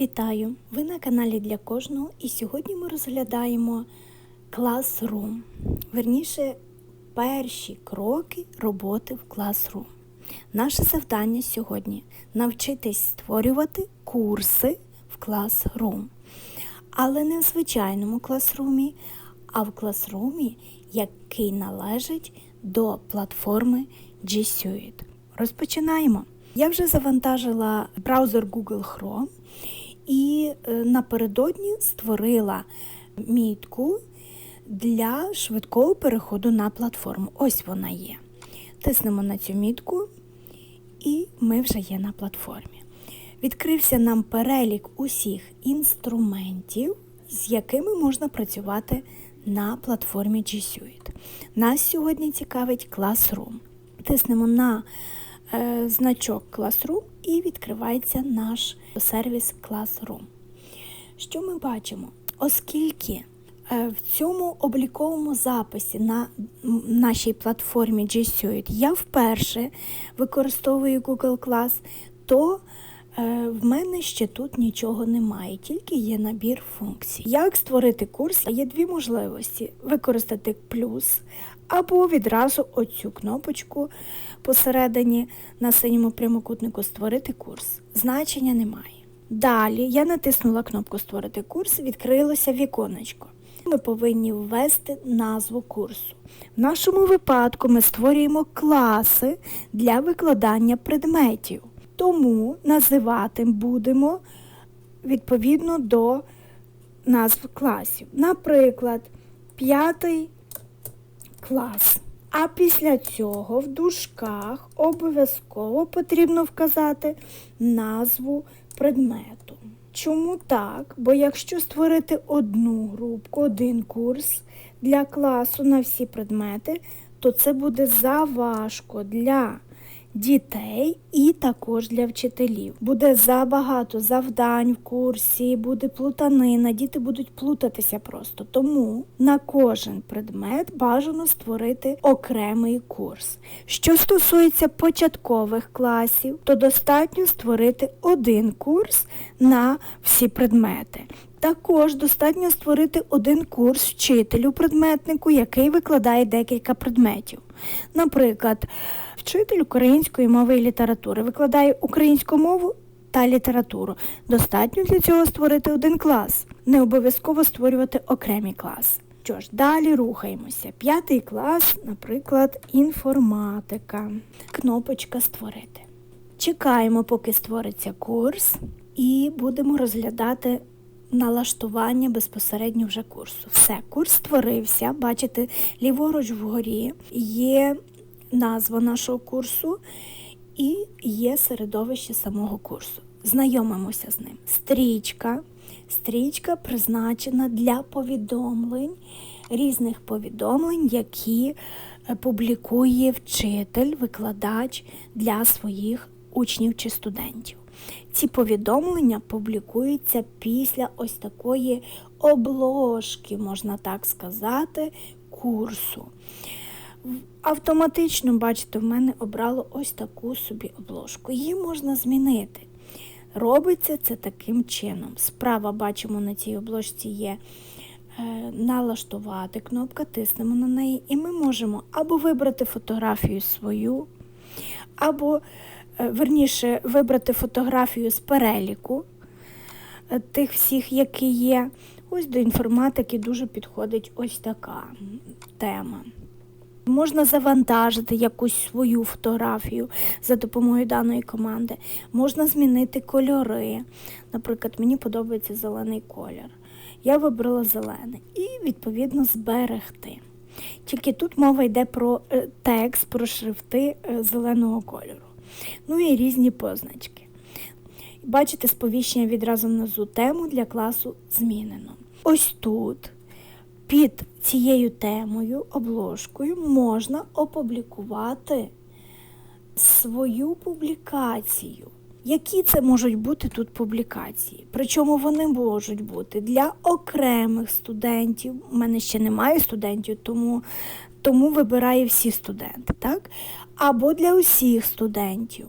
Вітаю! Ви на каналі для кожного і сьогодні ми розглядаємо Classroom. Верніше, перші кроки роботи в Classroom. Наше завдання сьогодні навчитись створювати курси в Classroom. Але не в звичайному класрумі, а в класрумі, який належить до платформи G Suite. Розпочинаємо. Я вже завантажила браузер Google Chrome і е, напередодні створила мітку для швидкого переходу на платформу. Ось вона є. Тиснемо на цю мітку, і ми вже є на платформі. Відкрився нам перелік усіх інструментів, з якими можна працювати на платформі G Suite. Нас сьогодні цікавить Classroom. Тиснемо на е, значок Classroom і відкривається наш сервіс Classroom. Що ми бачимо? Оскільки е, в цьому обліковому записі на нашій платформі G Suite я вперше використовую Google Class, то е, в мене ще тут нічого немає, тільки є набір функцій. Як створити курс? Є дві можливості: використати плюс або відразу оцю кнопочку посередині на синьому прямокутнику Створити курс. Значення немає. Далі я натиснула кнопку Створити курс, відкрилося віконечко. Ми повинні ввести назву курсу. В нашому випадку ми створюємо класи для викладання предметів. Тому називати будемо відповідно до назв класів. Наприклад, п'ятий клас. А після цього в дужках обов'язково потрібно вказати назву предмету. Чому так? Бо якщо створити одну групку, один курс для класу на всі предмети, то це буде заважко для дітей і також для вчителів. Буде забагато завдань в курсі, буде плутанина, діти будуть плутатися просто. Тому на кожен предмет бажано створити окремий курс. Що стосується початкових класів, то достатньо створити один курс на всі предмети. Також достатньо створити один курс вчителю предметнику, який викладає декілька предметів. Наприклад, вчитель української мови і літератури викладає українську мову та літературу. Достатньо для цього створити один клас, не обов'язково створювати окремий клас. Що ж, далі рухаємося. П'ятий клас, наприклад, інформатика. Кнопочка Створити. Чекаємо, поки створиться курс, і будемо розглядати налаштування безпосередньо вже курсу. Все, курс створився. Бачите, ліворуч вгорі є назва нашого курсу і є середовище самого курсу. Знайомимося з ним. Стрічка. Стрічка призначена для повідомлень, різних повідомлень, які е, публікує вчитель, викладач для своїх учнів чи студентів. Ці повідомлення публікуються після ось такої обложки, можна так сказати, курсу. Автоматично, бачите, в мене обрало ось таку собі обложку. Її можна змінити. Робиться це таким чином. Справа бачимо на цій обложці є е, налаштувати кнопка, тиснемо на неї, і ми можемо або вибрати фотографію свою, або, е, верніше, вибрати фотографію з переліку е, тих всіх, які є. Ось до інформатики дуже підходить ось така тема. Можна завантажити якусь свою фотографію за допомогою даної команди. Можна змінити кольори. Наприклад, мені подобається зелений колір. Я вибрала зелений і, відповідно, зберегти. Тільки тут мова йде про е, текст, про шрифти е, зеленого кольору. Ну і різні позначки. Бачите, сповіщення відразу внизу тему для класу змінено. Ось тут під цією темою, обложкою, можна опублікувати свою публікацію. Які це можуть бути тут публікації? Причому вони можуть бути для окремих студентів. У мене ще немає студентів, тому, тому вибираю всі студенти, так? Або для усіх студентів.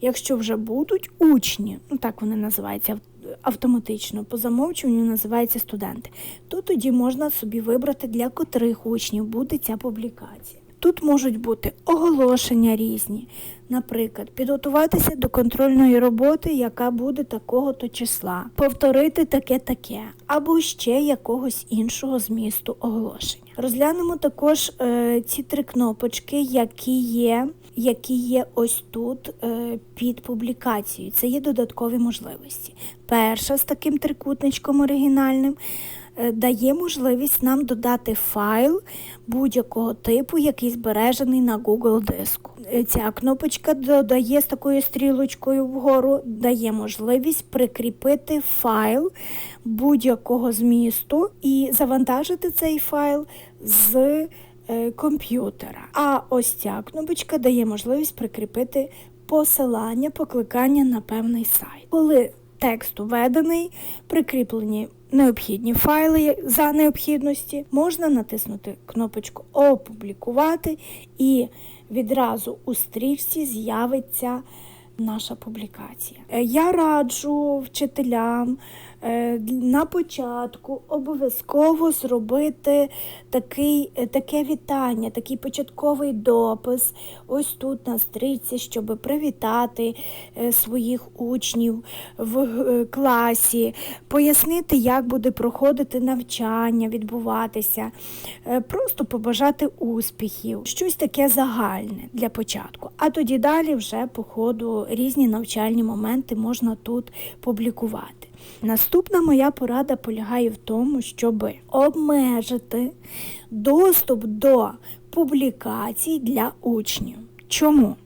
Якщо вже будуть учні, ну так вони називаються автоматично по замовчуванню називається студенти. То тоді можна собі вибрати, для котрих учнів буде ця публікація. Тут можуть бути оголошення різні, наприклад, підготуватися до контрольної роботи, яка буде такого-то числа, повторити таке-таке, або ще якогось іншого змісту оголошення. Розглянемо також е, ці три кнопочки, які є, які є ось тут е, під публікацією. Це є додаткові можливості. Перша з таким трикутничком оригінальним. Е, дає можливість нам додати файл будь-якого типу, який збережений на Google диску. Е, Ця кнопочка додає з такою стрілочкою вгору, дає можливість прикріпити файл будь-якого змісту і завантажити цей файл з комп'ютера. А ось ця кнопочка дає можливість прикріпити посилання, покликання на певний сайт. Коли текст введений, прикріплені необхідні файли за необхідності, можна натиснути кнопочку Опублікувати і відразу у стрічці з'явиться наша публікація. Е, Я раджу вчителям е, на початку обов'язково зробити такий, е, таке вітання, такий початковий допис ось тут на стрічці, щоб привітати е, своїх учнів в е, класі, пояснити, як буде проходити навчання, відбуватися, е, просто побажати успіхів, щось таке загальне для початку. А тоді далі вже по ходу різні навчальні моменти можна тут публікувати. Наступна моя порада полягає в тому, щоб обмежити доступ до публікацій для учнів. Чому?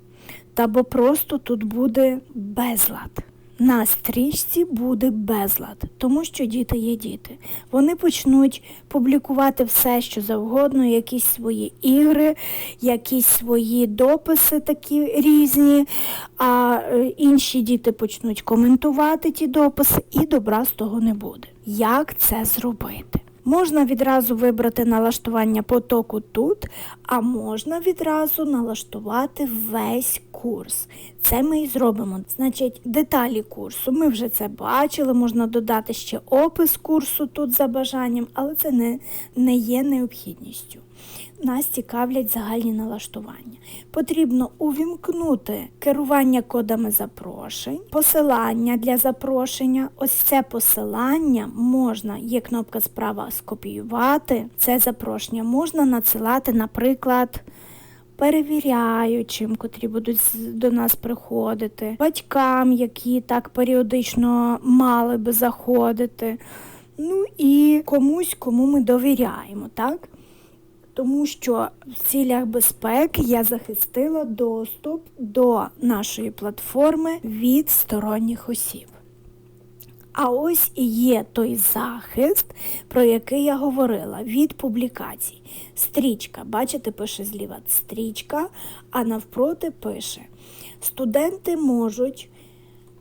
Та бо просто тут буде безлад. На стрічці буде безлад, тому що діти є діти. Вони почнуть публікувати все, що завгодно, якісь свої ігри, якісь свої дописи такі різні, а е, інші діти почнуть коментувати ті дописи, і добра з того не буде. Як це зробити? Можна відразу вибрати налаштування потоку тут, а можна відразу налаштувати весь курс. Це ми і зробимо. Значить, деталі курсу. Ми вже це бачили, можна додати ще опис курсу тут за бажанням, але це не, не є необхідністю. Нас цікавлять загальні налаштування. Потрібно увімкнути керування кодами запрошень, посилання для запрошення. Ось це посилання можна, є кнопка справа скопіювати. Це запрошення можна надсилати, наприклад, перевіряючим, котрі будуть до нас приходити, батькам, які так періодично мали би заходити. Ну і комусь, кому ми довіряємо, так? Тому що в цілях безпеки я захистила доступ до нашої платформи від сторонніх осіб. А ось і є той захист, про який я говорила, від публікацій. Стрічка, бачите, пише зліва стрічка, а навпроти пише: студенти можуть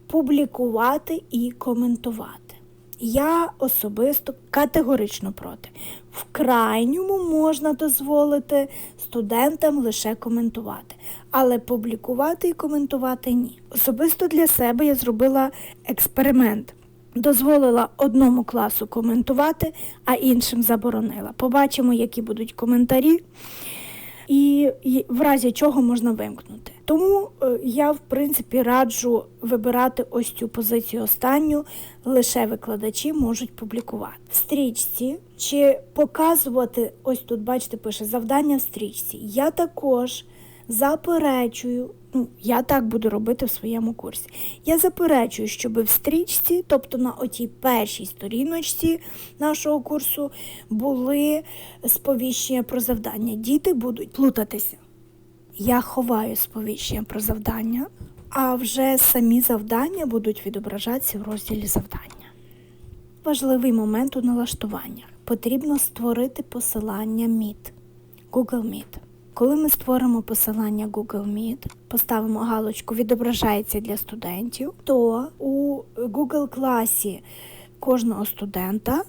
публікувати і коментувати. Я особисто категорично проти. В крайньому можна дозволити студентам лише коментувати, але публікувати і коментувати ні. Особисто для себе я зробила експеримент. Дозволила одному класу коментувати, а іншим заборонила. Побачимо, які будуть коментарі і в разі чого можна вимкнути. Тому е, я, в принципі, раджу вибирати ось цю позицію останню, лише викладачі можуть публікувати. В стрічці чи показувати, ось тут, бачите, пише завдання в стрічці. Я також заперечую, ну, я так буду робити в своєму курсі. Я заперечую, щоб в стрічці, тобто на отій першій сторіночці нашого курсу, були сповіщення про завдання. Діти будуть плутатися. Я ховаю сповіщення про завдання, а вже самі завдання будуть відображатися в розділі завдання. Важливий момент у налаштуваннях. Потрібно створити посилання Meet, Google Meet. Коли ми створимо посилання Google Meet, поставимо галочку відображається для студентів, то у Google класі кожного студента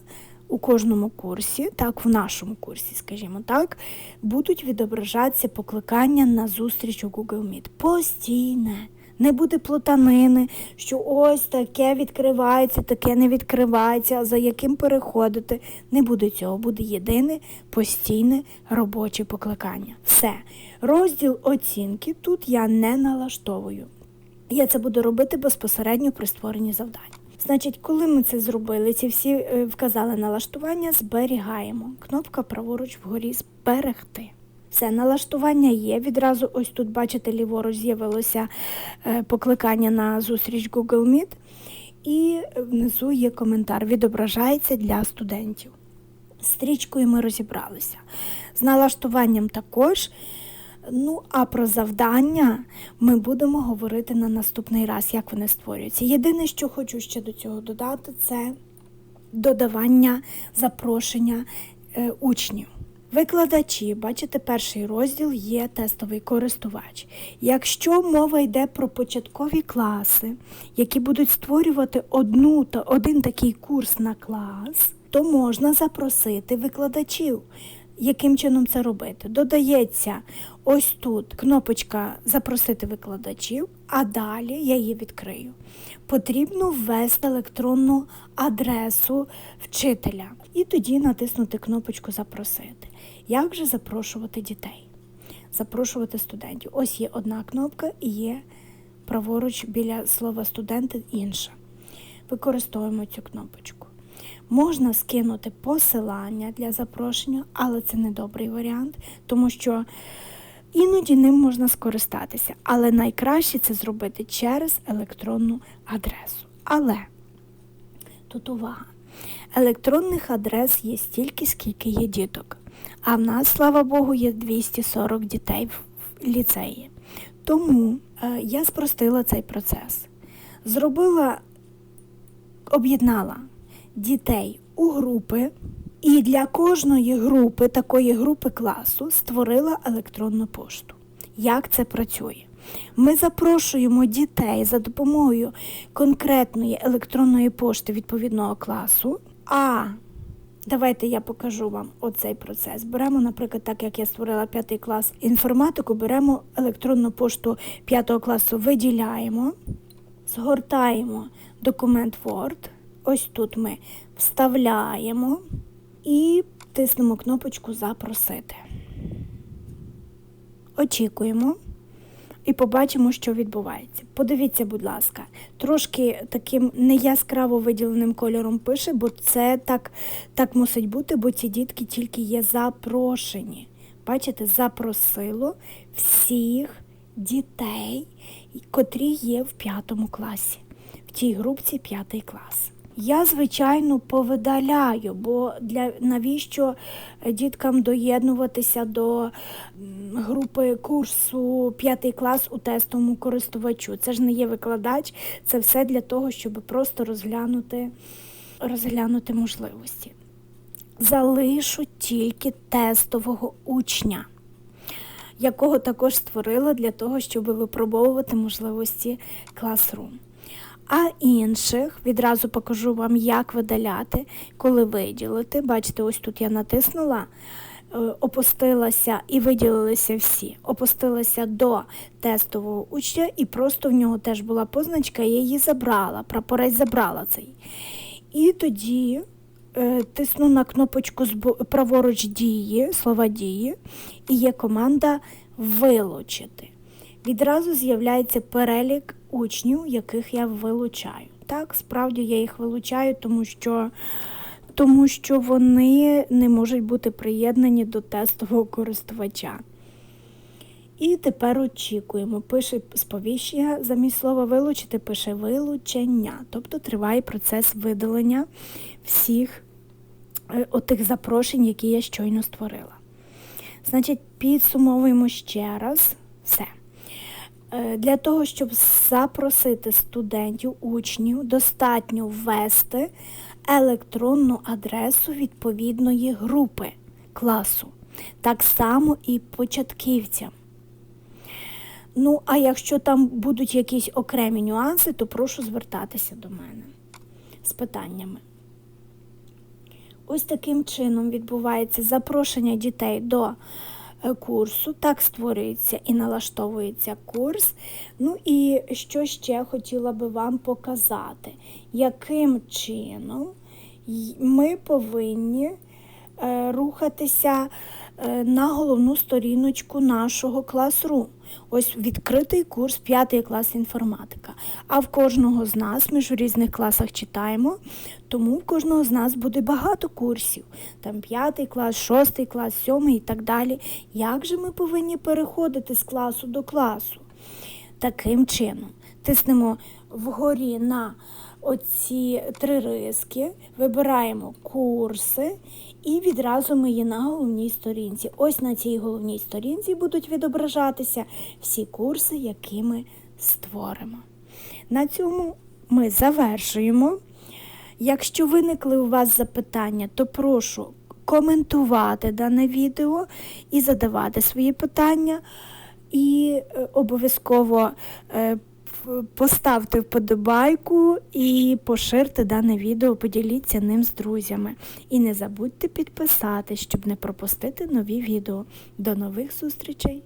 у кожному курсі, так, в нашому курсі, скажімо так, будуть відображатися покликання на зустріч у Google Meet. Постійне. Не буде плутанини, що ось таке відкривається, таке не відкривається, за яким переходити. Не буде цього, буде єдине постійне робоче покликання. Все. Розділ оцінки тут я не налаштовую. Я це буду робити безпосередньо при створенні завдань. Значить, коли ми це зробили, ці всі е, вказали налаштування, зберігаємо. Кнопка праворуч вгорі зберегти. Все, налаштування є. Відразу ось тут, бачите, ліворуч з'явилося е, покликання на зустріч Google Meet. І внизу є коментар, відображається для студентів. З стрічкою ми розібралися. З налаштуванням також. Ну, а про завдання ми будемо говорити на наступний раз, як вони створюються. Єдине, що хочу ще до цього додати, це додавання запрошення е, учнів. Викладачі, бачите, перший розділ є тестовий користувач. Якщо мова йде про початкові класи, які будуть створювати одну та один такий курс на клас, то можна запросити викладачів. Яким чином це робити? Додається ось тут кнопочка Запросити викладачів, а далі я її відкрию. Потрібно ввести електронну адресу вчителя і тоді натиснути кнопочку Запросити. Як же запрошувати дітей? Запрошувати студентів. Ось є одна кнопка і є праворуч біля слова студенти інша. Використовуємо цю кнопочку. Можна скинути посилання для запрошення, але це не добрий варіант, тому що іноді ним можна скористатися. Але найкраще це зробити через електронну адресу. Але тут увага. Електронних адрес є стільки, скільки є діток. А в нас, слава Богу, є 240 дітей в ліцеї. Тому е, я спростила цей процес. Зробила, об'єднала дітей у групи, і для кожної групи, такої групи класу, створила електронну пошту. Як це працює? Ми запрошуємо дітей за допомогою конкретної електронної пошти відповідного класу. А давайте я покажу вам оцей процес. Беремо, наприклад, так як я створила п'ятий клас інформатику, беремо електронну пошту п'ятого класу, виділяємо, згортаємо документ Word. Ось тут ми вставляємо і тиснемо кнопочку Запросити. Очікуємо і побачимо, що відбувається. Подивіться, будь ласка, трошки таким неяскраво виділеним кольором пише, бо це так, так мусить бути, бо ці дітки тільки є запрошені. Бачите, запросило всіх дітей, котрі є в п'ятому класі, в тій групці п'ятий клас. Я, звичайно, повидаляю, бо для навіщо діткам доєднуватися до групи курсу п'ятий клас у тестовому користувачу. Це ж не є викладач, це все для того, щоб просто розглянути, розглянути можливості. Залишу тільки тестового учня. Якого також створила для того, щоб випробовувати можливості Classroom. А інших відразу покажу вам, як видаляти, коли виділити. Бачите, ось тут я натиснула, е, опустилася і виділилися всі. Опустилася до тестового учня, і просто в нього теж була позначка, я її забрала, прапорець забрала цей. І тоді е, тисну на кнопочку праворуч дії, слова дії, і є команда вилучити. Відразу з'являється перелік учнів, яких я вилучаю. Так, справді я їх вилучаю, тому що, тому що вони не можуть бути приєднані до тестового користувача. І тепер очікуємо. Пише сповіщення, замість слова вилучити, пише вилучення. Тобто триває процес видалення всіх е, отих запрошень, які я щойно створила. Значить, підсумовуємо ще раз все. Е, Для того, щоб запросити студентів, учнів, достатньо ввести електронну адресу відповідної групи класу. Так само і початківцям. Ну, а якщо там будуть якісь окремі нюанси, то прошу звертатися до мене з питаннями. Ось таким чином відбувається запрошення дітей до курсу. Так створюється і налаштовується курс. Ну і що ще хотіла би вам показати, яким чином ми повинні е, рухатися е, на головну сторіночку нашого класру. Ось відкритий курс 5 клас інформатика. А в кожного з нас ми ж у різних класах читаємо, тому в кожного з нас буде багато курсів. Там 5 клас, 6 клас, 7 і так далі. Як же ми повинні переходити з класу до класу? Таким чином, тиснемо вгорі на оці три риски, вибираємо курси і відразу ми є на головній сторінці. Ось на цій головній сторінці будуть відображатися всі курси, які ми створимо. На цьому ми завершуємо. Якщо виникли у вас запитання, то прошу коментувати дане відео і задавати свої питання. І е, обов'язково е, поставте вподобайку і поширте дане відео, поділіться ним з друзями. І не забудьте підписати, щоб не пропустити нові відео. До нових зустрічей!